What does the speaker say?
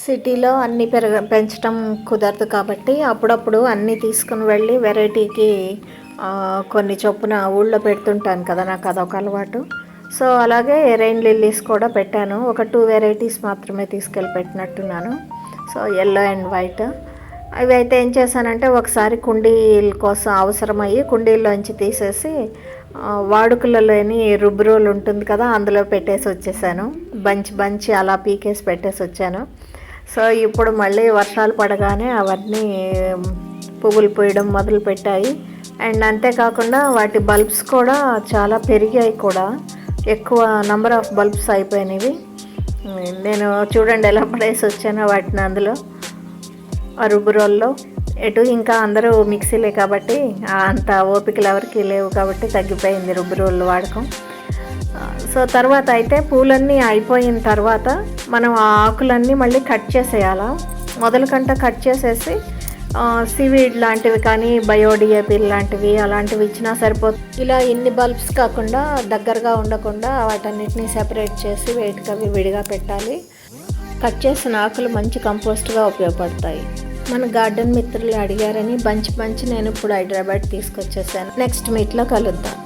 సిటీలో అన్నీ పెరగ పెంచడం కుదరదు కాబట్టి అప్పుడప్పుడు అన్నీ తీసుకుని వెళ్ళి వెరైటీకి కొన్ని చొప్పున ఊళ్ళో పెడుతుంటాను కదా నాకు అదొక అలవాటు. సో అలాగే రెయిన్ లిల్లీస్ కూడా పెట్టాను. ఒక టూ వెరైటీస్ మాత్రమే తీసుకెళ్ళి పెట్టినట్టున్నాను. So yellow and white. అవి అయితే ఏం చేశానంటే ఒకసారి కుండీల కోసం అవసరమయ్యి కుండీల్లోంచి తీసేసి వాడుకలలోని రుబ్బురోలు ఉంటుంది కదా అందులో పెట్టేసి వచ్చేసాను. బంచ్ బంచ్ అలా పీకేసి పెట్టేసి వచ్చాను. సో ఇప్పుడు మళ్ళీ వర్షాలు పడగానే అవన్నీ పువ్వులు పూయడం మొదలు పెట్టాయి. అండ్ అంతేకాకుండా వాటి బల్బ్స్ కూడా చాలా పెరిగాయి కూడా. ఎక్కువ నంబర్ ఆఫ్ బల్బ్స్ అయిపోయినవి. నేను చూడండి ఎలా పడేసి వచ్చానో వాటిని అందులో. ఆ ఎటు ఇంకా అందరూ మిక్సీలే కాబట్టి అంత ఓపికలు ఎవరికి లేవు కాబట్టి తగ్గిపోయింది రుబ్బు రోళ్ళు వాడకం. సో తర్వాత అయితే పూలన్నీ అయిపోయిన తర్వాత మనం ఆ ఆకులన్నీ మళ్ళీ కట్ చేసేయాలా? మొదలకంట కట్ చేసేసి సివీడ్ లాంటివి కానీ బయోడిఏపి లాంటివి అలాంటివి ఇచ్చినా సరిపోతుంది ఇలా ఇన్ని బల్బ్స్ కాకుండా దగ్గరగా ఉండకుండా వాటన్నిటిని సెపరేట్ చేసి వేటికి అవి విడిగా పెట్టాలి. కట్ చేసిన ఆకులు మంచి కంపోస్ట్గా ఉపయోగపడతాయి. మన గార్డెన్ మిత్రులు అడిగారని బంచి బంచి నేను ఇప్పుడు హైదరాబాద్ తీసుకొచ్చేసాను. నెక్స్ట్ మీట్లో కలుద్దాం.